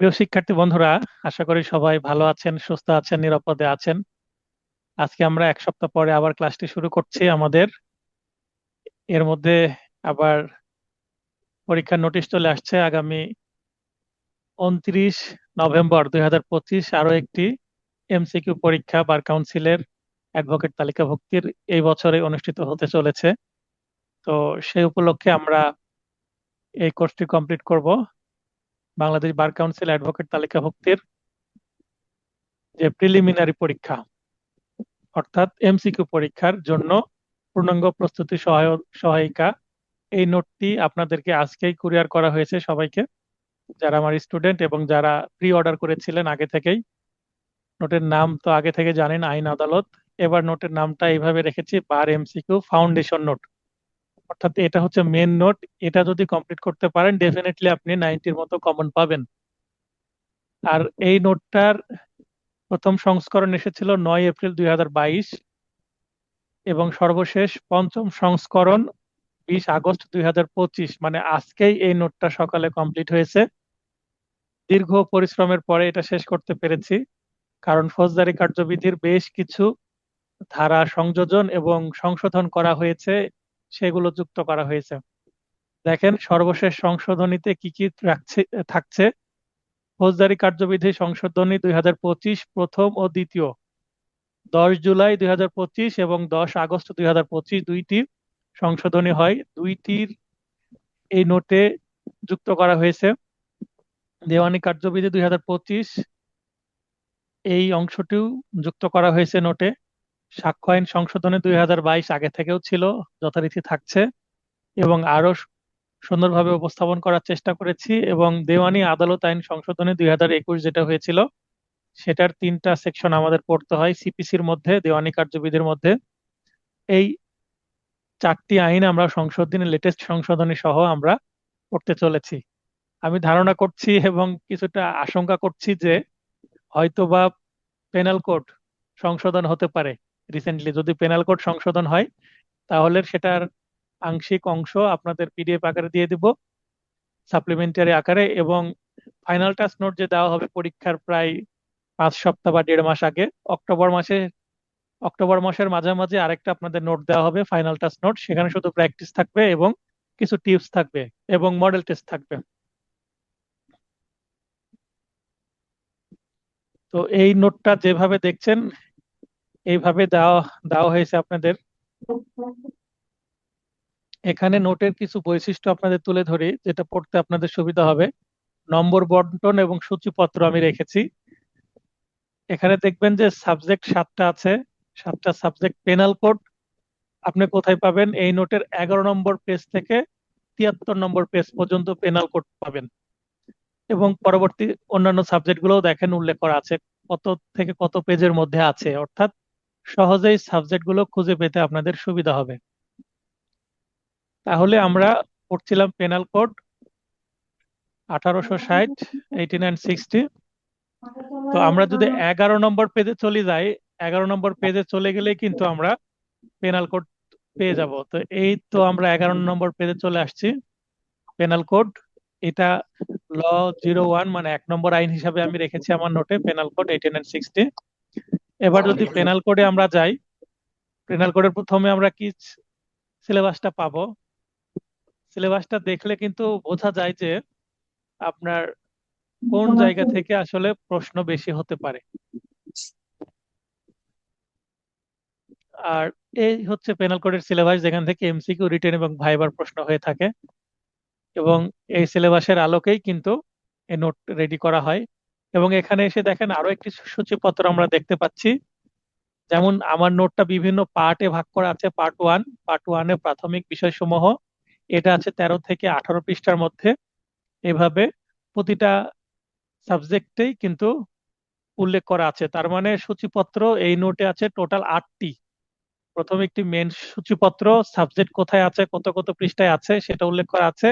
প্রিয় শিক্ষার্থী বন্ধুরা, আশা করি সবাই ভালো আছেন, সুস্থ আছেন, নিরাপদে আছেন। আজকে আমরা এক সপ্তাহ পরে আবার ক্লাসটি শুরু করছি আমাদের। এর মধ্যে আবার পরীক্ষার নোটিশ চলে আসছে আগামী উনত্রিশ নভেম্বর দুই হাজার পঁচিশ আরও একটি এমসিকিউ পরীক্ষা বার কাউন্সিলের অ্যাডভোকেট তালিকাভুক্তির এই বছরে অনুষ্ঠিত হতে চলেছে। তো সেই উপলক্ষে আমরা এই কোর্সটি কমপ্লিট করব। বাংলাদেশ বার কাউন্সিল অ্যাডভোকেট তালিকাভুক্তির যে প্রিলিমিনারি পরীক্ষা, অর্থাৎ এমসিকিউ পরীক্ষার জন্য পূর্ণাঙ্গ প্রস্তুতি সহায়িকা, এই নোটটি আপনাদেরকে আজকেই কুরিয়ার করা হয়েছে সবাইকে। যারা আমার স্টুডেন্ট এবং যারা প্রি অর্ডার করেছিলেন আগে থেকেই, নোটের নাম তো আগে থেকে জানেন, আইন আদালত। এবার নোটের নামটা এইভাবে রেখেছি, বার এমসিকিউ ফাউন্ডেশন নোট। অর্থাৎ এটা হচ্ছে মেন নোট এটা যদি কমপ্লিট করতে পারেন ডেফিনেটলি আপনি নাইনটির মতো কমন পাবেন। আর এই নোটটার প্রথম সংস্করণ এসেছিল নয় এপ্রিল দুই এবং সর্বশেষ পঞ্চম সংস্করণ বিশ আগস্ট দুই হাজার পঁচিশ মানে আজকেই এই নোটটা সকালে কমপ্লিট হয়েছে। দীর্ঘ পরিশ্রমের পরে এটা শেষ করতে পেরেছি, কারণ ফৌজদারি কার্যবিধির বেশ কিছু ধারা সংযোজন এবং সংশোধন করা হয়েছে। সেগুলো যুক্ত করা হয়েছে। দেখেন, সর্বশেষ সংশোধনীতে কি কি রাখছে, থাকছে? ফৌজদারি কার্যবিধি সংশোধনী দুই হাজার পঁচিশ প্রথম ও দ্বিতীয়। দশ জুলাই দুই হাজার পঁচিশ এবং দশ আগস্ট দুই দুইটি সংশোধনী হয়। দুইটির এই নোটে যুক্ত করা হয়েছে। দেওয়ানি কার্যবিধি দুই হাজার পঁচিশ, এই অংশটিও যুক্ত করা হয়েছে নোটে। সাক্ষ্য আইন সংশোধনে দুই হাজার বাইশ আগে থেকেও ছিল, যথারীতি থাকছে, এবং আরও সুন্দরভাবে উপস্থাপন করার চেষ্টা করেছি, এবং দেওয়ানি আদালত আইন সংশোধনে দুই হাজার একুশ যেটা হয়েছিল, সেটার তিনটা সেকশন আমাদের পড়তে হয়, সিপিসির মধ্যে, দেওয়ানি কার্যবিধির মধ্যে। এই চারটি আইন আমরা সংশোধনী লেটেস্ট সংশোধনী সহ আমরা পড়তে চলেছি। আমি ধারণা করছি এবং কিছুটা আশঙ্কা করছি যে হয়তোবা পেনাল কোড সংশোধন হতে পারে। রিসেন্টলি যদি পেনাল কোড সংশোধন হয়, তাহলে সেটার আংশিক অংশ আপনাদের পিডিএফ আকারে দিয়ে দিব সাপ্লিমেন্টারি আকারে এবং ফাইনাল টাস্ক নোট যে দেওয়া হবে পরীক্ষার প্রায় পাঁচ সপ্তাহ বা দেড় মাস আগে, অক্টোবর মাসে, অক্টোবর মাসের মাঝামাঝি আরেকটা আপনাদের নোট দেওয়া হবে ফাইনাল টাস্ক নোট সেখানে শুধু প্র্যাকটিস থাকবে এবং কিছু টিপস থাকবে এবং মডেল টেস্ট থাকবে। তো এই নোটটা যেভাবে দেখছেন এইভাবে দেওয়া দেওয়া হয়েছে আপনাদের। এখানে নোটের কিছু বৈশিষ্ট্য আপনাদের তুলে ধরি, যেটা পড়তে আপনাদের সুবিধা হবে। নম্বর বন্টন এবং সূচিপত্র আমি রেখেছি। এখানে দেখবেন যে সাবজেক্ট সাতটা আছে, সাতটা সাবজেক্ট পেনাল কোড। আপনি কোথায় পাবেন? এই নোটের এগারো নম্বর পেজ থেকে তিয়াত্তর নম্বর পেজ পর্যন্ত পেনাল কোড পাবেন। এবং পরবর্তী অন্যান্য সাবজেক্ট গুলোও দেখেন, উল্লেখ করা আছে, কত থেকে কত পেজের মধ্যে আছে, অর্থাৎ সহজেই সাবজেক্টগুলো খুঁজে পেতে আপনাদের সুবিধা হবে। তাহলে আমরা পড়ছিলাম পেনাল কোড আঠারোশো ষাট এইটি নাইন সিক্সটি তো আমরা যদি এগারো নম্বর পেজে চলে যাই, এগারো নম্বর পেজে চলে গেলে কিন্তু আমরা পেনাল কোড পেয়ে যাব। তো এই তো আমরা এগারো নম্বর পেজে চলে আসছি পেনাল কোড এটা ল জিরো ওয়ান মানে এক নম্বর আইন হিসাবে আমি রেখেছি আমার নোটে পেনাল কোড এইটিন সিক্সটি এবার যদি পেনাল কোডে আমরা যাই পেনাল কোডের প্রথমে আমরা কি সিলেবাসটা পাবো? সিলেবাসটা দেখলে কিন্তু বোঝা যায় যে আপনার কোন জায়গা থেকে আসলে প্রশ্ন বেশি হতে পারে। আর এই হচ্ছে পেনাল কোডের সিলেবাস যেখান থেকে এমসিকিউ রিটেন এবং ভাইবার প্রশ্ন হয়ে থাকে। এবং এই সিলেবাসের আলোকেই কিন্তু এই নোট রেডি করা হয়। এবং এখানে এসে দেখেন আরও একটি সূচিপত্র আমরা দেখতে পাচ্ছি। যেমন, আমার নোটটা বিভিন্ন পার্টে ভাগ করা আছে পার্ট ওয়ান পার্ট ওয়ানে প্রাথমিক বিষয়সমূহ। এটা আছে তেরো থেকে আঠারো পৃষ্ঠার মধ্যে। এভাবে প্রতিটা সাবজেক্টেই কিন্তু উল্লেখ করা আছে। তার মানে সূচিপত্র এই নোটে আছে টোটাল আটটি। প্রথম একটি মেন সূচিপত্র সাবজেক্ট কোথায় আছে, কত কত পৃষ্ঠায় আছে, সেটা উল্লেখ করা আছে।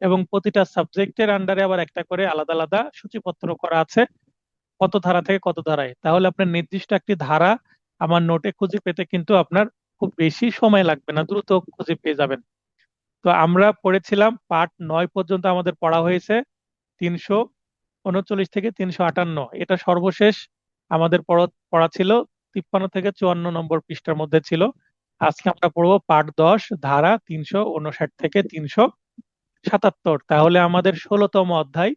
এবং প্রতিটা সাবজেক্টের আন্ডারে আবার একটা করে আলাদা আলাদা সূচিপত্র করা আছে, কত ধারা থেকে কত ধারায়। তাহলে আপনার নির্দিষ্ট একটি ধারা আমার নোটে খুঁজে পেতে কিন্তু আপনার খুব বেশি সময় লাগবে না, দ্রুত খুঁজে পেয়ে যাবেন। তো আমরা পড়েছিলাম পার্ট নয় পর্যন্ত আমাদের পড়া হয়েছে, তিনশো উনচল্লিশ থেকে তিনশো আটান্ন। এটা সর্বশেষ আমাদের পড়া- ছিল, তিপ্পান্ন থেকে চুয়ান্ন নম্বর পৃষ্ঠার মধ্যে ছিল। আজকে আমরা পড়ব পার্ট দশ, ধারা তিনশো উনষাট থেকে তিনশো সাতাত্তর। তাহলে আমাদের ষোলতম অধ্যায়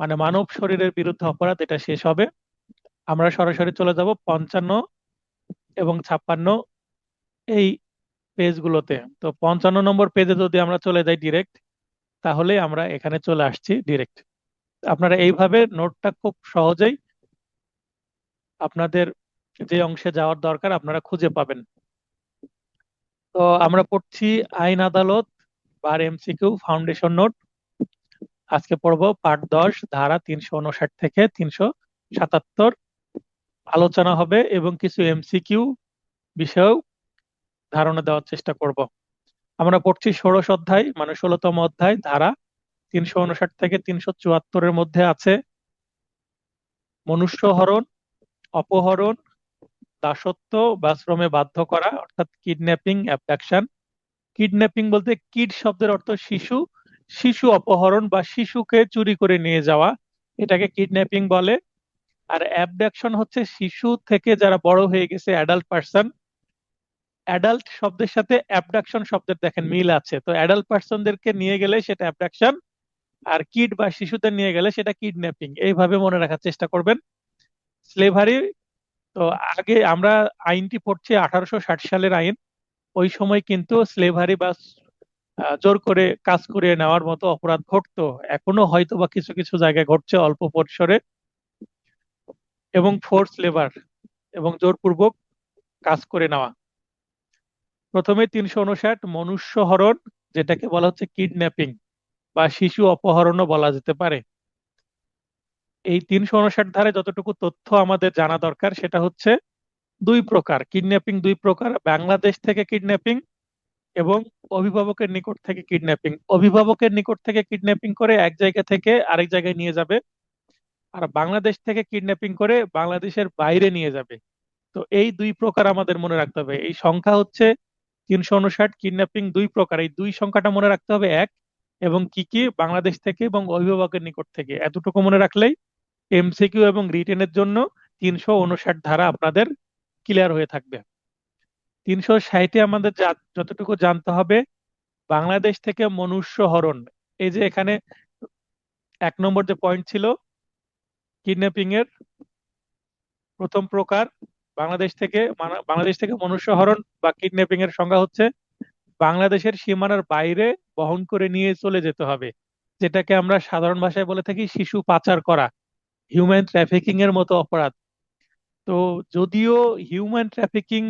মানে মানব শরীরের বিরুদ্ধে অপরাধ, এটা শেষ হবে। আমরা সরাসরি চলে যাব পঞ্চান্ন এবং ছাপ্পান্ন এই পেজগুলোতে। তো পঞ্চান্ন নম্বর পেজে যদি আমরা চলে যাই ডিরেক্ট তাহলে আমরা এখানে চলে আসছি ডিরেক্ট আপনারা এইভাবে নোটটা খুব সহজেই আপনাদের যে অংশে যাওয়ার দরকার, আপনারা খুঁজে পাবেন। তো আমরা পড়ছি আইন আদালত বার এমসিকিউ ফাউন্ডেশন নোট আজকে পড়ব পার্ট দশ, ধারা তিনশো উনষাট থেকে তিনশো সাতাত্তর। আলোচনা হবে এবং কিছু এমসিকিউ বিষয়েও ধারণা দেওয়ার চেষ্টা করব। আমরা পড়ছি ষোড়শ অধ্যায় মানে ষোলতম অধ্যায়, ধারা তিনশো উনষাট থেকে তিনশো চুয়াত্তরের মধ্যে আছে। মনুষ্য হরণ অপহরণ, দাসত্ব বা শ্রমে বাধ্য করা, অর্থাৎ কিডন্যাপিং, অ্যাবডাকশন। কিডন্যাপিং বলতে কিড শব্দের অর্থ শিশু শিশু অপহরণ বা শিশুকে চুরি করে নিয়ে যাওয়া, এটাকে কিডন্যাপিং বলে। আর অ্যাবডাকশন হচ্ছে শিশু থেকে যারা বড় হয়ে গেছে অ্যাডাল্ট পার্সন অ্যাডাল্ট শব্দের সাথে অ্যাবডাকশন শব্দের দেখেন মিল আছে। তো অ্যাডাল্ট পার্সনদেরকে নিয়ে গেলে সেটা অ্যাবডাকশন আর কিড বা শিশুদের নিয়ে গেলে সেটা কিডন্যাপিং এইভাবে মনে রাখার চেষ্টা করবেন। স্লেভারি তো আগে আমরা আইনটি পড়ছি আঠারোশো ষাট সালের আইন। ওই সময় কিন্তু স্লেভারি বা জোর করে কাজ করিয়ে নেওয়ার মতো অপরাধ ঘটতো। এখনও হয়তো বা কিছু কিছু জায়গায় ঘটছে অল্প পরিসরে। এবং ফোর্স লেবার এবং জোরপূর্বক কাজ করে নেওয়া। প্রথমে তিনশো উনষাট মনুষ্য হরণ, যেটাকে বলা হচ্ছে কিডন্যাপিং বা শিশু অপহরণও বলা যেতে পারে। এই তিনশো উনষাট ধারে যতটুকু তথ্য আমাদের জানা দরকার, সেটা হচ্ছে দুই প্রকার কিডন্যাপিং দুই প্রকার, বাংলাদেশ থেকে কিডন্যাপিং এবং অভিভাবকের নিকট থেকে কিডন্যাপিং অভিভাবকের নিকট থেকে কিডন্যাপিং করে এক জায়গা থেকে আরেক জায়গায় নিয়ে যাবে আর বাংলাদেশ থেকে কিডন্যাপিং করে বাংলাদেশের বাইরে নিয়ে যাবে। তো এই দুই প্রকার আমাদের মনে রাখতে হবে। এই সংখ্যা হচ্ছে তিনশো উনষাট কিডন্যাপিং দুই প্রকার। এই দুই সংখ্যাটা মনে রাখতে হবে এক এবং কি কি? বাংলাদেশ থেকে এবং অভিভাবকের নিকট থেকে। এতটুকু মনে রাখলেই এমসিকিউ এবং রিটেনের জন্য তিনশো উনষাট ধারা আপনাদের ক্লিয়ার হয়ে থাকবে। তিনশো ষাটে আমাদের যতটুকু জানতে হবে, বাংলাদেশ থেকে মনুষ্য হরণ। এই যে এখানে এক নম্বর যে পয়েন্ট ছিল কিডন্যাপিং এর প্রথম প্রকার, বাংলাদেশ থেকে বাংলাদেশ থেকে মনুষ্য হরণ বা কিডন্যাপিং এর সংজ্ঞা হচ্ছে, বাংলাদেশের সীমানার বাইরে বহন করে নিয়ে চলে যেতে হবে, যেটাকে আমরা সাধারণ ভাষায় বলে থাকি শিশু পাচার করা হিউম্যান ট্রাফিকিং এর মতো অপরাধ। তো যদিও হিউম্যান ট্রাফিকিং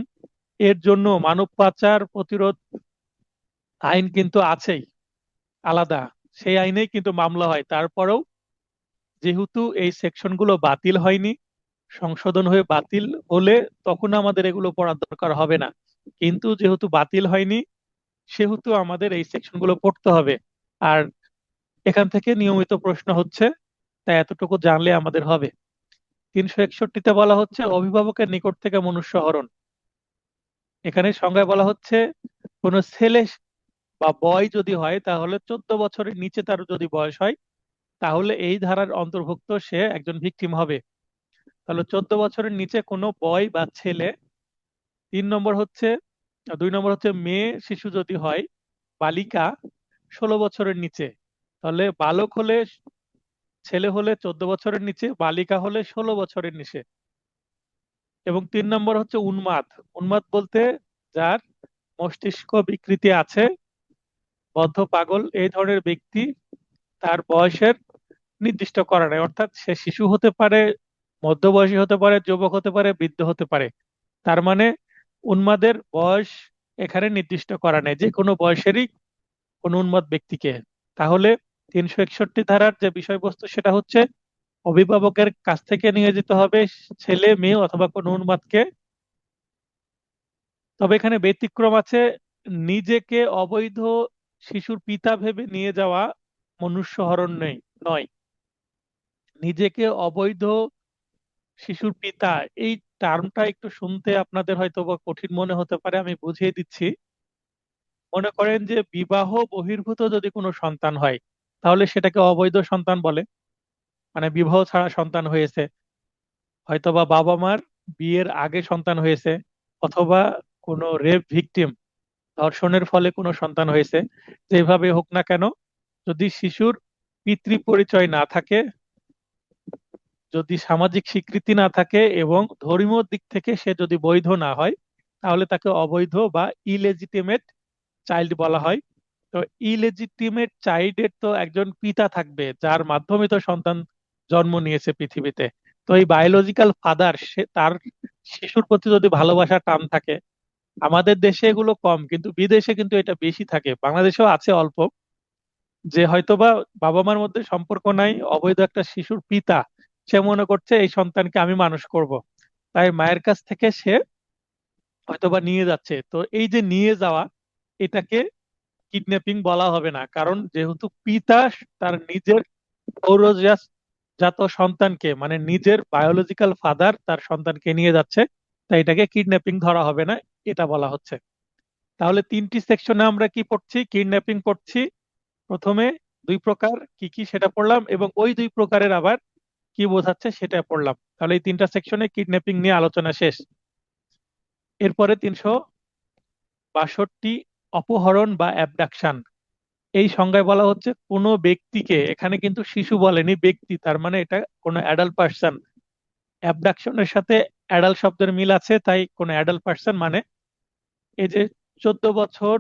এর জন্য মানব পাচার প্রতিরোধ আইন কিন্তু আছেই, আলাদা। সেই আইনেই কিন্তু মামলা হয়। তারপরেও যেহেতু এই সেকশনগুলো বাতিল হয়নি, সংশোধন হয়ে বাতিল হলে তখন আমাদের এগুলো পড়ার দরকার হবে না। কিন্তু যেহেতু বাতিল হয়নি, সেহেতু আমাদের এই সেকশনগুলো পড়তে হবে। আর এখান থেকে নিয়মিত প্রশ্ন হচ্ছে তাই এতটুকু জানলে আমাদের হবে। তিনশো একষট্টিতে বলা হচ্ছে অভিভাবকের নিকট থেকে মনুষ্য হরণ এখানে সংজ্ঞায় বলা হচ্ছে, কোনো ছেলে বা বয় যদি হয়, তাহলে চোদ্দ বছরের নিচে তার যদি বয়স হয়, তাহলে এই ধারার অন্তর্ভুক্ত সে একজন ভিকটিম হবে। তাহলে চোদ্দ বছরের নিচে কোনো বয় বা ছেলে, তিন নম্বর হচ্ছে, দুই নম্বর হচ্ছে মেয়ে শিশু যদি হয়, বালিকা ষোলো বছরের নিচে, তাহলে বালক হলে ছেলে হলে চোদ্দ বছরের নিচে, বালিকা হলে ষোলো বছরের নিচে। এবং তিন নম্বর হচ্ছে উন্মাদ। উন্মাদ বলতে যার মস্তিষ্ক বিকৃতি আছে, বদ্ধ পাগল, এই ধরনের ব্যক্তি তার বয়সের নির্দিষ্ট করা নাই। অর্থাৎ সে শিশু হতে পারে, মধ্যবয়সী হতে পারে, যুবক হতে পারে, বৃদ্ধ হতে পারে। তার মানে উন্মাদের বয়স এখানে নির্দিষ্ট করা নেই। যে কোনো বয়সেরই কোনো উন্মাদ ব্যক্তিকে। তাহলে তিনশো একষট্টি ধারার যে বিষয়বস্তু সেটা হচ্ছে অভিভাবকের কাছ থেকে নিয়ে যেতে হবে ছেলে, মেয়ে অথবা কোনো উন্মাদকে। তবে এখানে ব্যতিক্রম আছে, নিজেকে অবৈধ শিশুর পিতা ভেবে নিয়ে যাওয়া মনুষ্য হরণ নেই, নয়। নিজেকে অবৈধ শিশুর পিতা, এই টার্মটা একটু শুনতে আপনাদের হয়তো বা কঠিন মনে হতে পারে, আমি বুঝিয়ে দিচ্ছি। মনে করেন যে বিবাহ বহির্ভূত যদি কোনো সন্তান হয় তাহলে সেটাকে অবৈধ সন্তান বলে। মানে বিবাহ ছাড়া সন্তান হয়েছে। হয়তোবা বাবা মার বিয়ের আগে সন্তান হয়েছে, অথবা কোনো রেপ ভিকটিম ধর্ষণের ফলে কোনো সন্তান হয়েছে। যেভাবে হোক না কেন, যদি শিশুর পিতৃ পরিচয় না থাকে, যদি সামাজিক স্বীকৃতি না থাকে এবং ধর্মীয় দিক থেকে সে যদি বৈধ না হয়, তাহলে তাকে অবৈধ বা ইলেজিটিমেট চাইল্ড বলা হয়। তো ইলেজিটিমেট চাইল্ডের তো একজন পিতা থাকবে, যার মাধ্যমে তো সন্তান জন্ম নিয়েছে পৃথিবীতে। তো এই বায়োলজিক্যাল ফাদার সে তার শিশুর প্রতি যদি ভালোবাসার টান থাকে, আমাদের দেশে এগুলো কম, কিন্তু বিদেশে কিন্তু এটা বেশি থাকে। বাংলাদেশেও আছে অল্প। যে হয়তোবা বাবা মার মধ্যে সম্পর্ক নাই, অবৈধ একটা শিশুর পিতা, সে মনে করছে এই সন্তানকে আমি মানুষ করব। তাই মায়ের কাছ থেকে সে হয়তোবা নিয়ে যাচ্ছে। তো এই যে নিয়ে যাওয়া, এটাকে কিডন্যাপিং বলা হবে না। কারণ যেহেতু পিতা তার নিজের জাত সন্তানকে মানে নিজের বায়োলজিক্যাল ফাদার তার সন্তানকে নিয়ে যাচ্ছে, তাই এটাকে কিডন্যাপিং ধরা হবে না, এটা বলা হচ্ছে। তাহলে তিনটি সেকশনে আমরা কি পড়ছি? কিডন্যাপিং পড়ছি। প্রথমে দুই প্রকার, কি কি সেটা পড়লাম, এবং ওই দুই প্রকারের আবার কি বোঝাচ্ছে সেটা পড়লাম। তাহলে এই তিনটা সেকশনে কিডন্যাপিং নিয়ে আলোচনা শেষ। এরপরে তিনশো বাষট্টি অপহরণ বা অ্যাবডাকশন এই সংজ্ঞায় বলা হচ্ছে, কোনো ব্যক্তিকে, এখানে কিন্তু শিশু বলেনি, ব্যক্তি, তার মানে এটা কোনো অ্যাডাল্ট পার্সন অ্যাবডাকশনের সাথে অ্যাডাল্ট শব্দের মিল আছে, তাই কোনো অ্যাডাল্ট পার্সন মানে এই যে চোদ্দ বছর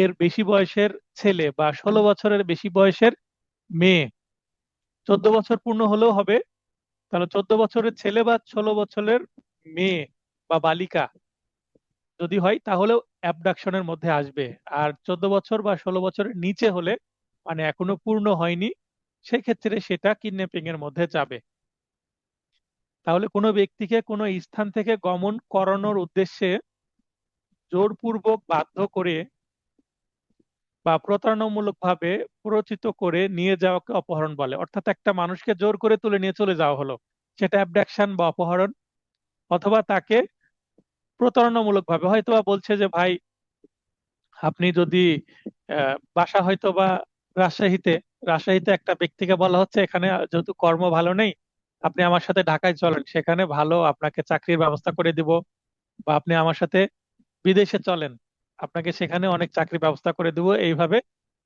এর বেশি বয়সের ছেলে বা ষোলো বছরের বেশি বয়সের মেয়ে। চোদ্দ বছর পূর্ণ হলেও হবে, তাহলে চোদ্দ বছরের ছেলে বা ষোলো বছরের মেয়ে বা বালিকা যদি হয় তাহলেও অ্যাবডাকশনের মধ্যে আসবে। আর চোদ্দ বছর বা ষোলো বছরের নিচে হলে মানে এখনও পূর্ণ হয়নি, সেক্ষেত্রে সেটা কিডন্যাপিং এর মধ্যে যাবে। তাহলে কোনো ব্যক্তিকে কোনো স্থান থেকে গমন করানোর উদ্দেশ্যে জোরপূর্বক বাধ্য করে বা প্রতারণামূলক ভাবে প্রচিত করে নিয়ে যাওয়াকে অপহরণ বলে। অর্থাৎ একটা মানুষকে জোর করে তুলে নিয়ে চলে যাওয়া হলো। সেটা অ্যাবডাকশন বা অপহরণ, অথবা তাকে প্রতারণামূলক ভাবে হয়তো বা বলছে যে, ভাই, আপনি যদি বাসা হয়তো বা রাজশাহীতে রাজশাহীতে একটা ব্যক্তিকে বলা হচ্ছে, এখানে যেহেতু কর্ম ভালো নেই, আপনি আমার সাথে ঢাকায় চলেন, সেখানে ভালো আপনাকে চাকরির ব্যবস্থা করে দিব বা আপনি আমার সাথে বিদেশে চলেন, আপনাকে সেখানে অনেক চাকরি ব্যবস্থা করে দেবো। এইভাবে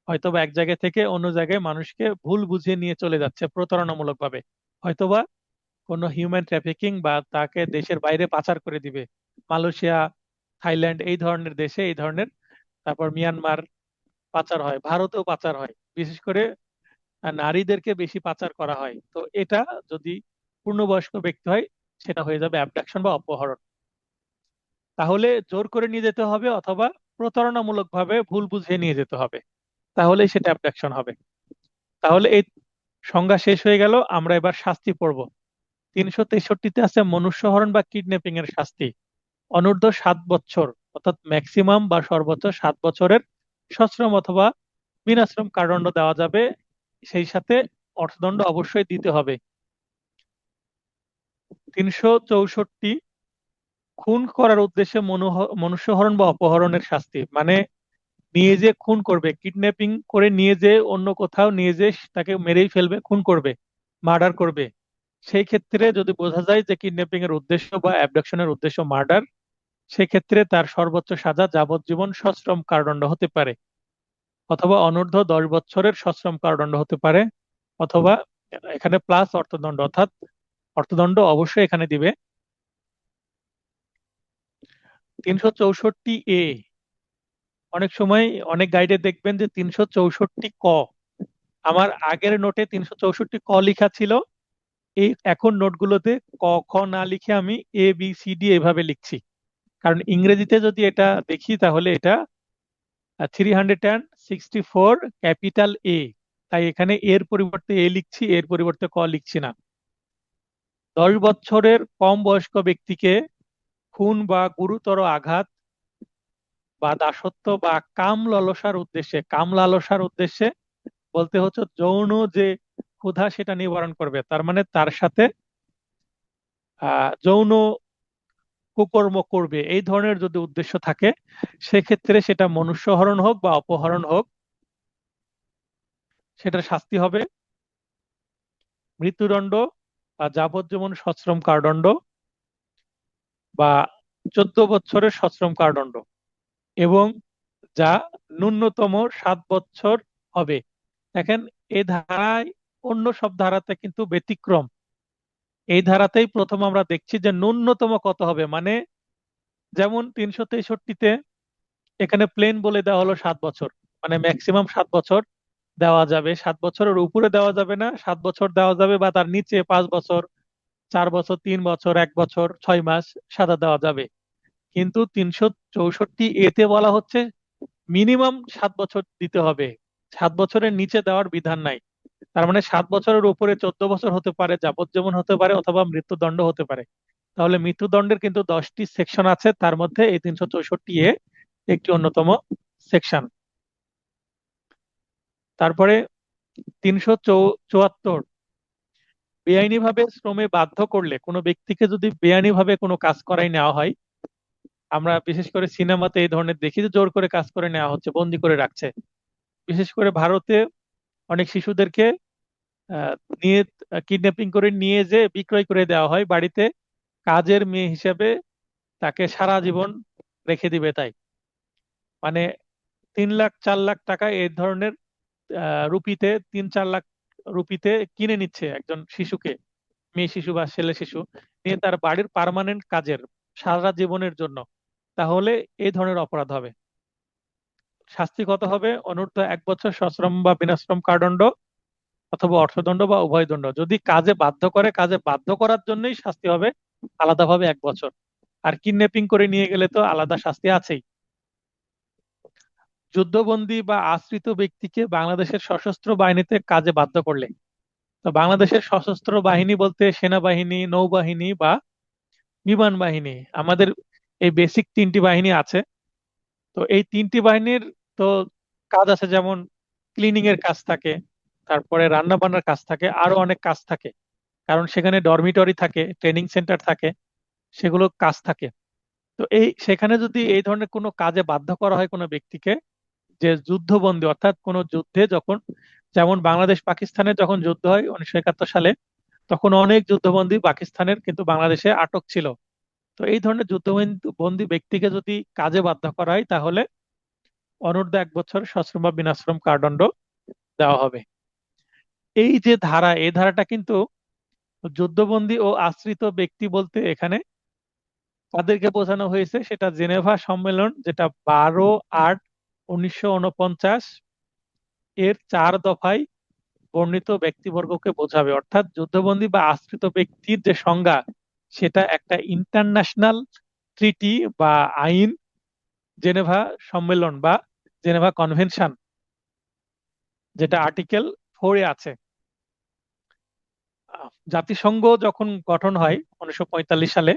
হয়তোবা এক জায়গা থেকে অন্য জায়গায় মানুষকে ভুল বুঝিয়ে নিয়ে চলে যাচ্ছে প্রতারণামূলক ভাবে হয়তোবা কোনো হিউম্যান ট্রাফিকিং বা তাকে দেশের বাইরে পাচার করে দিবে। মালয়েশিয়া, থাইল্যান্ড এই ধরনের দেশে এই ধরনের, তারপর মিয়ানমার পাচার হয়, ভারতেও পাচার হয়। বিশেষ করে নারীদেরকে বেশি পাচার করা হয়। তো এটা যদি পূর্ণবয়স্ক ব্যক্তি হয়, সেটা হয়ে যাবে অ্যাবডাকশন বা অপহরণ। তাহলে জোর করে নিয়ে যেতে হবে অথবা প্রতারণামূলক ভাবে ভুল বুঝিয়ে নিয়ে যেতে হবে। তাহলেই সেটা অ্যাবডাকশন হবে। তাহলে এই সংজ্ঞা শেষ হয়ে গেল। আমরা এবার শাস্তি পড়ব। তিনশো তেষট্টিতে আছে মনুষ্যহরণ বা কিডন্যাপিং এর শাস্তি। অনূর্ধ্ব সাত বছর, অর্থাৎ ম্যাক্সিমাম বা সর্বোচ্চ সাত বছরের সশ্রম অথবা বিনাশ্রম কারাদণ্ড দেওয়া যাবে। সেই সাথে অর্থদণ্ড অবশ্যই দিতে হবে। তিনশো চৌষট্টি খুন করার উদ্দেশ্যে মনুষ্যহরণ বা অপহরণের শাস্তি মানে নিয়ে যে খুন করবে কিডন্যাপিং করে নিয়ে যে অন্য কোথাও নিয়ে যে তাকে মেরেই ফেলবে, খুন করবে মার্ডার করবে। সেই ক্ষেত্রে যদি বোঝা যায় যে কিডন্যাপিং এর উদ্দেশ্য বা অ্যাবডাকশনের উদ্দেশ্য মার্ডার সেক্ষেত্রে তার সর্বোচ্চ সাজা যাবজ্জীবন সশ্রম কারাদণ্ড হতে পারে। অথবা অনূর্ধ্ব দশ বছরের সশ্রম কারাদণ্ড হতে পারে, অথবা এখানে প্লাস অর্থদণ্ড, অর্থাৎ অর্থদণ্ড অবশ্যই এখানে দিবে। তিনশো চৌষট্টি এ, অনেক সময় অনেক গাইডে দেখবেন যে তিনশো চৌষট্টি ক, আমার আগের নোটে তিনশো চৌষট্টি ক লিখা ছিল। এই এখন নোটগুলোতে ক, খ না লিখে আমি এ বি সি ডি এভাবে লিখছি। কারণ ইংরেজিতে যদি এটা দেখি তাহলে এটা three hundred and sixty four capital A তাই এখানে এর পরিবর্তে এ লিখছি, এর পরিবর্তে ক লিখছি না। দশ বছরের কম বয়স্ক ব্যক্তিকে খুন বা গুরুতর আঘাত বা দাসত্ব বা কাম লালসার উদ্দেশ্যে কাম লালসার উদ্দেশ্যে বলতে হচ্ছে যৌন যে ক্ষুধা সেটা নিবারণ করবে। তার মানে তার সাথে যৌন কুকর্ম করবে। এই ধরনের যদি উদ্দেশ্য থাকে, সেক্ষেত্রে সেটা মনুষ্যহরণ হোক বা অপহরণ হোক, সেটার শাস্তি হবে। মৃত্যুদণ্ড বা যাবজ্জীবন সশ্রম কারাদণ্ড বা চোদ্দ বছরের সশ্রম কারাদণ্ড এবং যা ন্যূনতম সাত বছর হবে। দেখেন, এ ধারায় অন্য সব ধারাতে কিন্তু ব্যতিক্রম। এই ধারাতেই প্রথম আমরা দেখছি যে ন্যূনতম কত হবে? মানে যেমন তিনশো তেষট্টিতে এখানে প্লেন বলে দেওয়া হলো সাত বছর। মানে ম্যাক্সিমাম সাত বছর দেওয়া যাবে। সাত বছরের উপরে দেওয়া যাবে না। সাত বছর দেওয়া যাবে বা তার নিচে পাঁচ বছর, চার বছর, তিন বছর, এক বছর, ছয় মাস সাদা দেওয়া যাবে। কিন্তু তিনশো চৌষট্টি এতে বলা হচ্ছে মিনিমাম সাত বছর দিতে হবে। সাত বছরের নিচে দেওয়ার বিধান নাই। তার মানে সাত বছরের উপরে চোদ্দ বছর হতে পারে, যাবজ্জীবন হতে পারে অথবা মৃত্যুদণ্ড হতে পারে। তাহলে মৃত্যুদণ্ডের কিন্তু দশটি সেকশন আছে, তার মধ্যে এই তিনশো চৌষট্টি এ একটি অন্যতম সেকশন। তারপরে তিনশো চুয়াত্তর। বেআইনি ভাবে শ্রমে বাধ্য করলে, কোনো ব্যক্তিকে যদি বেআইনি ভাবে কোনো কাজ করাই নেওয়া হয়, আমরা বিশেষ করে সিনেমাতে এই ধরনের দেখি যে জোর করে কাজ করে নেওয়া হচ্ছে, বন্দি করে রাখছে। বিশেষ করে ভারতে অনেক শিশুদেরকে নিয়ে কিডন্যাপিং করে নিয়ে যে বিক্রয় করে দেওয়া হয় বাড়িতে, কাজের মেয়ে হিসেবে তাকে সারা জীবন রেখে দিবে তাই। মানে তিন লাখ, চার লাখ টাকা এই ধরনের রুপিতে, তিন, চার লাখ রুপিতে কিনে নিচ্ছে একজন শিশুকে, মেয়ে শিশু বা ছেলে শিশু, নিয়ে তার বাড়ির পারমানেন্ট কাজের, সারা জীবনের জন্য। তাহলে এই ধরনের অপরাধ হবে। শাস্তি কত হবে? অনূর্ধ্ব এক বছর সশ্রম বা বিনাশ্রম কারদণ্ড অথবা অর্থদণ্ড বা উভয় দণ্ড। যদি কাজে বাধ্য করে, কাজে বাধ্য করার জন্যই শাস্তি হবে, আলাদাভাবে এক বছর। আর কিডন্যাপিং করে নিয়ে গেলে তো আলাদা শাস্তি আছেই। যুদ্ধবন্দী বা আশ্রিত ব্যক্তিকে বাংলাদেশের সশস্ত্র বাহিনীতে কাজে বাধ্য করলে। তো বাংলাদেশের সশস্ত্র বাহিনী বলতে সেনাবাহিনী, নৌবাহিনী বা বিমান বাহিনী। আমাদের এই বেসিক তিনটি বাহিনী আছে। তো এই তিনটি বাহিনীর তো কাজ আছে, যেমন ক্লিনিং এর কাজ থাকে, তারপরে রান্না বান্নার কাজ থাকে, আরও অনেক কাজ থাকে। কারণ সেখানে ডরমিটরি থাকে ট্রেনিং সেন্টার থাকে, সেগুলো কাজ থাকে। তো এই, সেখানে যদি এই ধরনের কোনো কাজে বাধ্য করা হয় কোনো ব্যক্তিকে, যে যুদ্ধবন্দী, অর্থাৎ কোনো যুদ্ধে যখন, যেমন বাংলাদেশ পাকিস্তানের যখন যুদ্ধ হয় উনিশশো একাত্তর সালে, তখন অনেক যুদ্ধবন্দী পাকিস্তানের কিন্তু বাংলাদেশে আটক ছিল। তো এই ধরনের যুদ্ধবন্দী ব্যক্তিকে যদি কাজে বাধ্য করা হয়, তাহলে অনূর্ধ্ব এক বছর সশ্রম বা বিনাশ্রম কারাদণ্ড দেওয়া হবে। এই যে ধারা, এই ধারাটা কিন্তু যুদ্ধবন্দী ও আশ্রিত ব্যক্তি বলতে এখানে তাদেরকে বোঝানো হয়েছে। সেটা জেনেভা সম্মেলন, যেটা বারো আট উনিশশো এর চার দফায় বর্ণিত ব্যক্তিবর্গকে বোঝাবে। অর্থাৎ যুদ্ধবন্দী বা আশ্রিত ব্যক্তির যে সংজ্ঞা সেটা একটা ইন্টারন্যাশনাল ট্রিটি বা আইন জেনেভা সম্মেলন বা জেনেভা কনভেনশন যেটা আর্টিকেল ফোরে আছে। জাতিসংঘ যখন গঠন হয় উনিশশো পঁয়তাল্লিশ সালে,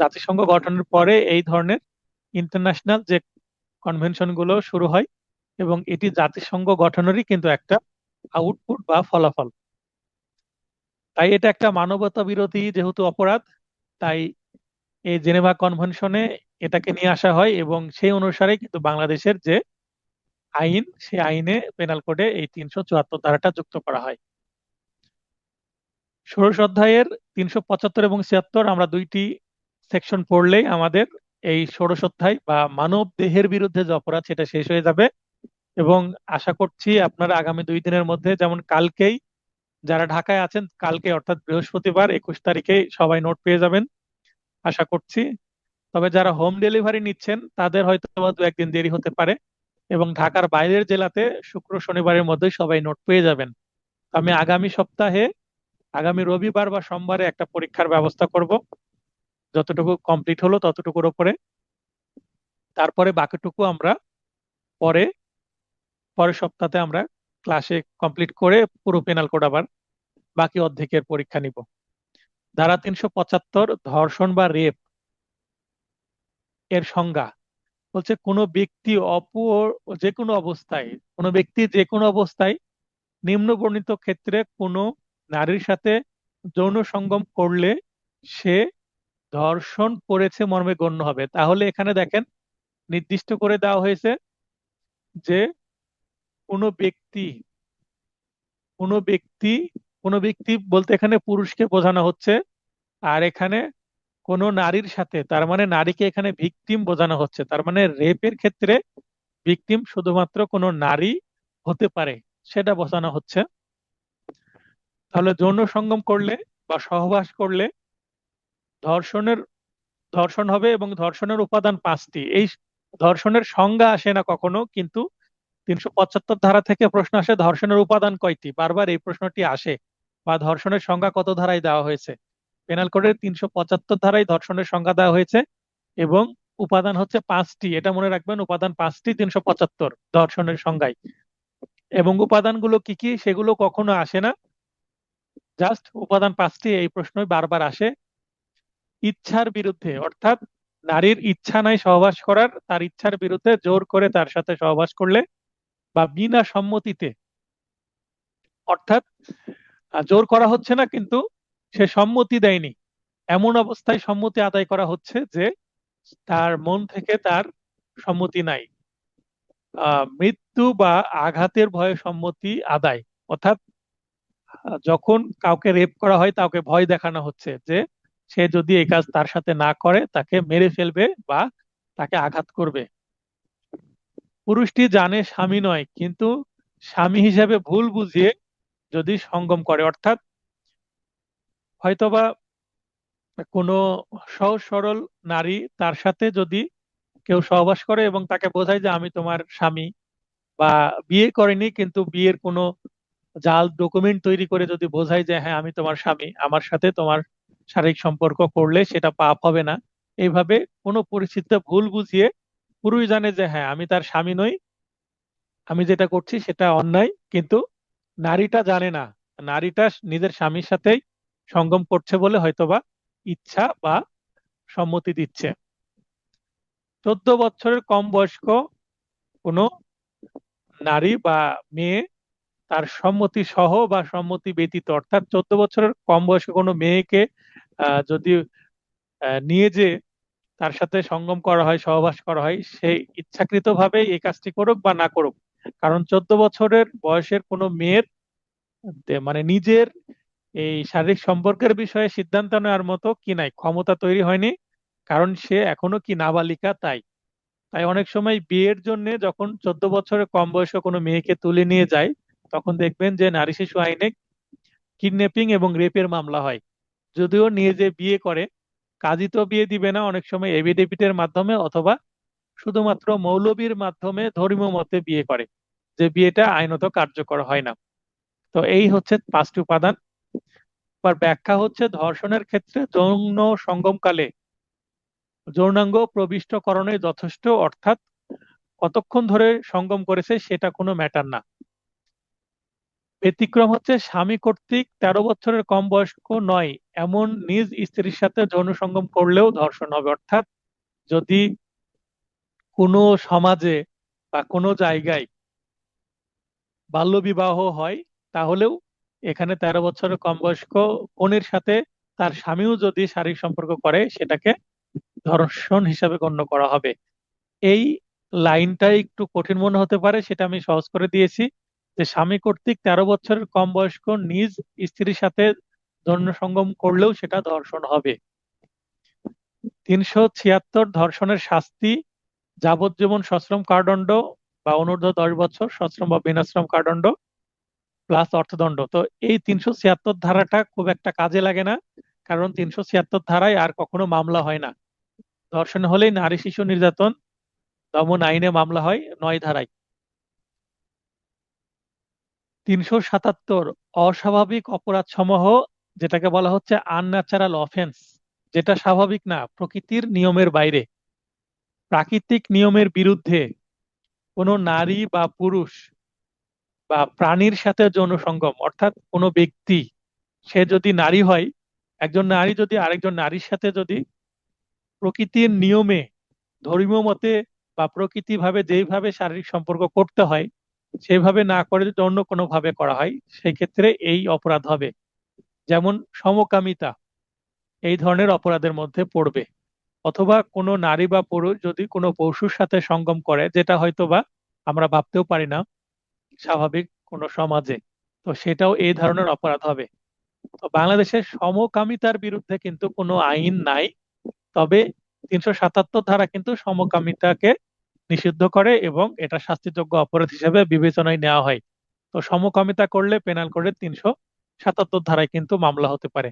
জাতিসংঘ গঠনের পরে এই ধরনের ইন্টারন্যাশনাল যে কনভেনশনগুলো শুরু হয় এবং এটি জাতিসংঘ গঠনেরই কিন্তু একটা আউটপুট বা ফলাফল। তাই এটা একটা মানবতা বিরোধী যেহেতু অপরাধ তাই এই জেনেভা কনভেনশনে এটাকে নিয়ে আসা হয় এবং সেই অনুসারে কিন্তু বাংলাদেশের যে আইন, সেই আইনে পেনাল কোডে এই তিনশো চুয়াত্তর ধারাটা যুক্ত করা হয়। ষোড়শ অধ্যায়ের তিনশো পঁচাত্তর এবং ছিয়াত্তর আমরা দুইটি সেকশন পড়লেই আমাদের এই ষোড়শ অধ্যায় বা মানব দেহের বিরুদ্ধে যে অপরাধ, সেটা শেষ হয়ে যাবে। এবং আশা করছি আপনারা আগামী দুই দিনের মধ্যে যেমন কালকেই যারা ঢাকায় আছেন, কালকে অর্থাৎ বৃহস্পতিবার, একুশ তারিখে সবাই নোট পেয়ে যাবেন, আশা করছি। তবে যারা হোম ডেলিভারি নিচ্ছেন, তাদের হয়তো দু একদিন দেরি হতে পারে এবং ঢাকার বাইরের জেলাতে শুক্র শনিবারের মধ্যে সবাই নোট পেয়ে যাবেন। আমি আগামী সপ্তাহে, আগামী রবিবার বা সোমবারে একটা পরীক্ষার ব্যবস্থা করব। যতটুকু কমপ্লিট হলো ততটুকুর ওপরে। তারপরে বাকিটুকু আমরা পরে, পরের সপ্তাহে আমরা ক্লাসে কমপ্লিট করে পুরো পেনাল কোড আবার বাকি অর্ধেকের পরীক্ষা নিব। ধারা তিনশো পঁচাত্তর ধর্ষণ বা রেপ এর সংজ্ঞা বলছে কোনো ব্যক্তি অপু যে কোনো অবস্থায়, কোনো ব্যক্তি যে কোনো অবস্থায় নিম্ন বর্ণিত ক্ষেত্রে কোনো নারীর সাথে যৌন সঙ্গম করলে সে ধর্ষণ করেছে মর্মে গণ্য হবে। তাহলে এখানে দেখেন, নির্দিষ্ট করে দেওয়া হয়েছে যে কোনো ব্যক্তি কোনো ব্যক্তি কোনো ব্যক্তি বলতে এখানে পুরুষকে বোঝানো হচ্ছে, আর এখানে কোনো নারীর সাথে, তার মানে নারীকে এখানে ভিকটিম বোঝানো হচ্ছে, তার মানে রেপের ক্ষেত্রে ভিকটিম শুধুমাত্র কোনো নারী হতে পারে, সেটা বোঝানো হচ্ছে। তাহলে যৌন সঙ্গম করলে বা সহবাস করলে ধর্ষণের, ধর্ষণ হবে এবং ধর্ষণের উপাদান পাঁচটি, এই ধর্ষণের সংজ্ঞা আসে না কখনো, কিন্তু তিনশো পঁচাত্তর ধারা থেকে প্রশ্ন আসে, ধর্ষণের উপাদান কয়টি? বারবার এই প্রশ্নটি আসে। বা ধর্ষণের সংজ্ঞা কত ধারায় দেওয়া হয়েছে? পেনাল কোডের তিনশো পঁচাত্তর ধারায় ধর্ষণের সংজ্ঞা দেওয়া হয়েছে এবং উপাদান হচ্ছে পাঁচটি। এটা মনে রাখবেন, উপাদান পাঁচটি, তিনশো পঁচাত্তর ধর্ষণের সংজ্ঞায়। এবং উপাদানগুলো কি কি? সেগুলো কখনো আসে না। জাস্ট উপাদান পাঁচটি, এই প্রশ্নই বারবার আসে। ইচ্ছার বিরুদ্ধে, অর্থাৎ নারীর ইচ্ছা নাই সহবাস করার, তার ইচ্ছার বিরুদ্ধে জোর করে তার সাথে সহবাস করলে বা বিনা সম্মতিতে। অর্থাৎ জোর করা হচ্ছে না, কিন্তু সে সম্মতি দেয়নি। এমন অবস্থায় সম্মতি আদায় করা হচ্ছে যে, তার মন থেকে তার সম্মতি নাই। মৃত্যু বা আঘাতের ভয়ে সম্মতি আদায়। অর্থাৎ যখন কাউকে রেপ করা হয়, তাকে ভয় দেখানো হচ্ছে যে, সে যদি এই কাজ তার সাথে না করে, তাকে মেরে ফেলবে বা তাকে আঘাত করবে। পুরুষটি জানে স্বামী নয়, কিন্তু স্বামী হিসেবে ভুল বুঝিয়ে যদি সঙ্গম করে, অর্থাৎ হয়তোবা কোনো সহজ সরল নারী তার সাথে যদি কেউ সহবাস করে এবং তাকে বোঝায় যে আমি তোমার স্বামী বা বিয়ে করেনি, কিন্তু বিয়ের কোনো জাল ডকুমেন্ট তৈরি করে যদি বোঝায় যে হ্যাঁ আমি তোমার স্বামী, আমার সাথে তোমার শারীরিক সম্পর্ক করলে সেটা পাপ হবে না, এইভাবে কোনো পরিস্থিতিতে ভুল বুঝিয়ে পুরুষ জানে যে হ্যাঁ আমি তার স্বামী নই। আমি যেটা করছি সেটা অন্যায়। কিন্তু নারীটা জানে না। নারীটা নিজের স্বামীর সাথেই সঙ্গম করছে বলে হয়তোবা ইচ্ছা বা সম্মতি দিচ্ছে। চোদ্দ বছরের কম বয়স্ক কোনো নারী বা মেয়ে তার সম্মতি সহ বা সম্মতি ব্যতীত, অর্থাৎ চোদ্দ বছরের কম বয়স্ক কোনো মেয়েকে যদি নিয়ে যে তার সাথে সঙ্গম করা হয়, সহবাস করা হয়, সে ইচ্ছাকৃতভাবে এই কাজটি করুক বা না করুক। কারণ চোদ্দ বছরের বয়সের কোনো মেয়ের মানে নিজের এই শারীরিক সম্পর্কের বিষয়ে সিদ্ধান্ত নেওয়ার মতো কি নাই, ক্ষমতা তৈরি হয়নি, কারণ সে এখনও কি নাবালিকা তাই। তাই অনেক সময় বিয়ের জন্য যখন চোদ্দ বছরের কম বয়সে কোনো মেয়েকে তুলে নিয়ে যায়, তখন দেখবেন যে নারী শিশু আইনে কিডন্যাপিং এবং রেপের মামলা হয়। যদিও নিয়ে যে বিয়ে করে কাজী তো বিয়ে দিবে না অনেক সময় এভিডেভিটের মাধ্যমে অথবা শুধুমাত্র মৌলবীর মাধ্যমে ধর্মীয় মতে বিয়ে করে যে বিয়েটা আইনত কার্যকর হয় না। তো এই হচ্ছে পাঁচটি উপাদান। ব্যাখ্যা হচ্ছে ধর্ষণের ক্ষেত্রে যৌন সঙ্গমকালে যৌনাঙ্গ প্রবিষ্টকরণে যথেষ্ট অর্থাৎ কতক্ষণ ধরে সঙ্গম করেছে সেটা কোনো ম্যাটার না। ব্যতিক্রম হচ্ছে স্বামী কর্তৃক তেরো বছরের কম বয়স্ক নয়, এমন নিজ স্ত্রীর সাথে যৌন সঙ্গম করলেও ধর্ষণ হবে। অর্থাৎ যদি কোনো সমাজে বা কোনো জায়গায় বাল্য বিবাহ হয়, তাহলেও এখানে তেরো বছরের কম বয়স্ক বোনের সাথে তার স্বামীও যদি শারীরিক সম্পর্ক করে, সেটাকে ধর্ষণ হিসাবে গণ্য করা হবে। এই লাইনটা একটু কঠিন মনে হতে পারে, সেটা আমি সহজ করে দিয়েছি। যে স্বামী কর্তৃক তেরো বছরের কম বয়স্ক নিজ স্ত্রীর সাথে সঙ্গম করলেও সেটা ধর্ষণ হবে। তিনশো ছিয়াত্তর ধর্ষণের শাস্তি, যাবজ্জীবন সশ্রম কারদণ্ড বা অনূর্ধ্ব দশ বছর সশ্রম বা বিনাশ্রম কারদণ্ড প্লাস অর্থদণ্ড। তো এই তিনশো ছিয়াত্তর ধারাটা খুব একটা কাজে লাগে না, কারণ তিনশো ছিয়াত্তর ধারায় আর কখনো মামলা হয় না। ধর্ষণ হলেই নারী শিশু নির্যাতন, দমন আইনে মামলা হয় নয় ধারায়। তিনশো সাতাত্তর অস্বাভাবিক অপরাধ সমূহ যেটাকে বলা হচ্ছে আনন্যাচারাল অফেন্স যেটা স্বাভাবিক না, প্রকৃতির নিয়মের বাইরে। প্রাকৃতিক নিয়মের বিরুদ্ধে কোনো নারী বা পুরুষ বা প্রাণীর সাথে যৌন সঙ্গম অর্থাৎ কোনো ব্যক্তি, সে যদি নারী হয়, একজন নারী যদি আরেকজন নারীর সাথে যদি প্রকৃতির নিয়মে, ধর্মীয় মতে বা প্রকৃতিভাবে যেইভাবে শারীরিক সম্পর্ক করতে হয় সেভাবে না করে যদি অন্য কোনো ভাবে করা হয় সেই ক্ষেত্রে এই অপরাধ হবে। যেমন সমকামিতা, এই ধরনের অপরাধের মধ্যে পড়বে। অথবা কোনো নারী বা পুরুষ যদি কোনো পশুর সাথে সঙ্গম করে, যেটা হয়তো বা আমরা ভাবতেও পারি না, স্বাভাবিক কোনো সমাজে, তো সেটাও এই ধরনের অপরাধ হবে। তো বাংলাদেশে সমকামিতার বিরুদ্ধে কিন্তু কোনো আইন নাই, তবে তিনশো সাতাত্তর ধারা কিন্তু সমকামিতাকে নিষিদ্ধ করে এবং এটা শাস্তিযোগ্য অপরাধ হিসেবে বিবেচনায় নেওয়া হয়। তো সমকামিতা করলে পেনাল করে তিনশো সাতাত্তর ধারায় কিন্তু মামলা হতে পারে।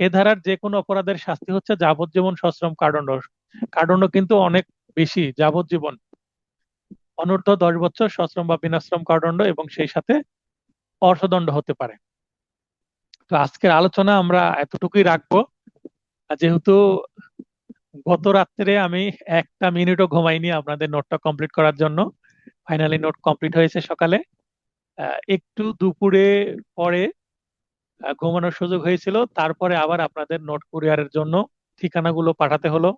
এ ধারার যে কোনো অপরাধের শাস্তি হচ্ছে যাবজ্জীবন সশ্রম কারাদণ্ড কারাদণ্ড কিন্তু অনেক বেশি, যাবজ্জীবন। অনূর্ধ্ব দশ বছর সশ্রম বা বিনাশ্রম কারাদণ্ড এবং সেই সাথে অর্থদণ্ড হতে পারে। তো আজকের আলোচনা আমরা এতটুকুই রাখব। যেহেতু গত রাত্রে আমি একটা মিনিটও ঘুমাইনি আপনাদের নোটটা কমপ্লিট করার জন্য। ফাইনালি নোট কমপ্লিট হয়েছে সকালে। একটু দুপুরে পরে ঘুমানোর সুযোগ হয়েছিল। তারপরে আবার আপনাদের নোট কুরিয়ারের জন্য ঠিকানাগুলো পাঠাতে হলো।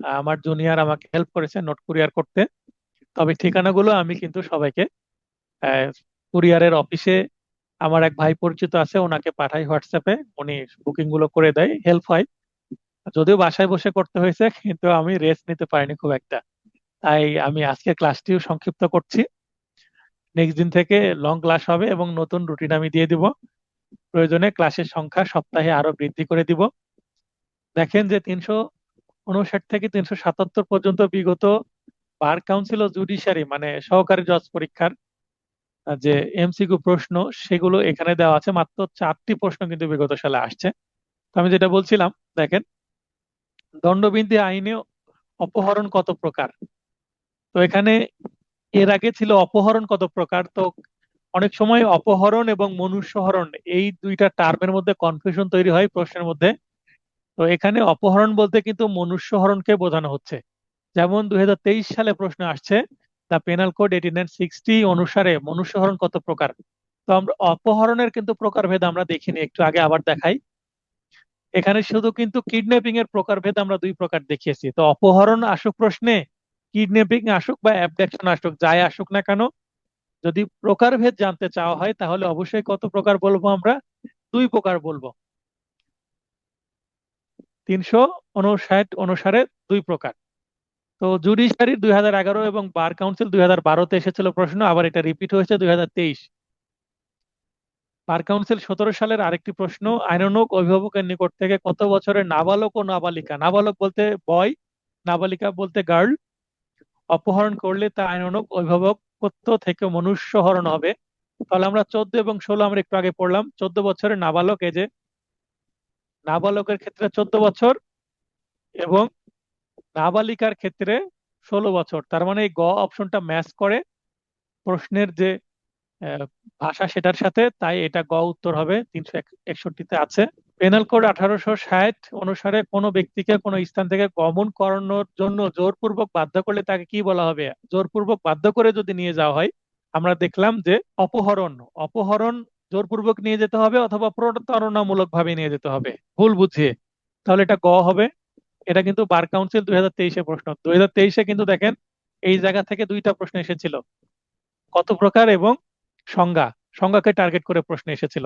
আমার জুনিয়র আমাকে হেল্প করেছে নোট কুরিয়ার করতে। তবে ঠিকানাগুলো আমি কিন্তু সবাইকে কুরিয়ারের অফিসে আমার এক ভাই পরিচিত আছে ওনাকে পাঠাই হোয়াটসঅ্যাপে। উনি বুকিংগুলো করে দেয় হেল্প হয়। যদিও বাসায় বসে করতে হয়েছে, কিন্তু আমি রেস্ট নিতে পারিনি খুব একটা। তাই আমি আজকে ক্লাসটিও সংক্ষিপ্ত করছি। নেক্সট দিন থেকে লং ক্লাস হবে এবং নতুন রুটিন আমি দিয়ে দিব। প্রয়োজনে ক্লাসের সংখ্যা সপ্তাহে আরও বৃদ্ধি করে দিব। দেখেন যে তিনশো উনষাট থেকে তিনশো সাতাত্তর পর্যন্ত বিগত বার কাউন্সিল ও জুডিশিয়ারি মানে সহকারী জজ পরীক্ষার। যে এমসিকিউ প্রশ্ন, সেগুলো এখানে দেওয়া আছে। মাত্র চারটি প্রশ্ন কিন্তু বিগত সালে আসছে। তো আমি যেটা বলছিলাম, দেখেন দণ্ডবিধি আইনে অপহরণ কত প্রকার? তো এখানে এর আগে ছিল অপহরণ কত প্রকার? তো অনেক সময় অপহরণ এবং মনুষ্যহরণ এই দুইটা টার্মের মধ্যে কনফিউশন তৈরি হয় প্রশ্নের মধ্যে। তো এখানে অপহরণ বলতে কিন্তু মনুষ্যহরণকে বোঝানো হচ্ছে। যেমন দুই হাজার তেইশ সালে প্রশ্ন আসছে, the penal code nine sixty অনুসারে মনুষ্যহরণ কত প্রকার? তো আমরা অপহরণের কিন্তু প্রকারভেদ আমরা দেখিনি, একটু আগে আবার দেখাই। এখানে শুধু কিন্তু কিডন্যাপিং এর প্রকারভেদ আমরা দুই প্রকার দেখিয়েছি। তো অপহরণ আসুক প্রশ্নে কিডন্যাপিং আসুক বা অ্যাবডাকশন আসুক, যাই আসুক না কেন, যদি প্রকারভেদ জানতে চাওয়া হয়, তাহলে অবশ্যই কত প্রকার বলব আমরা? দুই প্রকার বলব। তিনশো উনষাট অনুসারে দুই প্রকার। তো জুডিশিয়ারি দুই হাজার এগারো এবং বার কাউন্সিল দুই হাজার বারোতে এসেছিল প্রশ্ন, আবার এটা রিপিট হয়েছে দুই হাজার তেইশ। বার কাউন্সিল সতেরো সালের আরেকটি প্রশ্ন, আইনানুগ অভিভাবকের নিকট থেকে কত বছরের নাবালক ও নাবালিকা? নাবালক বলতে বয় নাবালিকা বলতে গার্ল অপহরণ করলে তা আইনানুগ অভিভাবকত্ব থেকে মনুষ্যহরণ হবে? তাহলে আমরা চোদ্দ এবং ষোলো আমরা একটু আগে পড়লাম। চোদ্দ বছরের নাবালক যে, নাবালকের ক্ষেত্রে চোদ্দ বছর এবং নাবালিকার ক্ষেত্রে ষোলো বছর। তার মানে এই গ অপশনটা ম্যাচ করে। প্রশ্নের যে ভাষা সেটার সাথে, তাই এটা গ উত্তর হবে, তিনশো একষট্টিতে আছে। পেনাল কোড আঠারোশো ষাট অনুসারে কোনো ব্যক্তিকে কোনো স্থান থেকে গমন করানোর জন্য জোরপূর্বক বাধ্য করলে তাকে কি বলা হবে? জোরপূর্বক বাধ্য করে যদি নিয়ে যাওয়া হয়, আমরা দেখলাম যে অপহরণ অপহরণ জোরপূর্বক নিয়ে যেতে হবে অথবা প্রতারণামূলক ভাবে নিয়ে যেতে হবে। ভুল বুঝিয়ে তাহলে এটা গ হবে। এটা কিন্তু বার কাউন্সিল দুই হাজার তেইশে প্রশ্ন। দুই হাজার তেইশে কিন্তু দেখেন, এই জায়গা থেকে দুইটা প্রশ্ন এসেছিল। কত প্রকার এবং সংজ্ঞা সংজ্ঞাকে টার্গেট করে প্রশ্ন এসেছিল।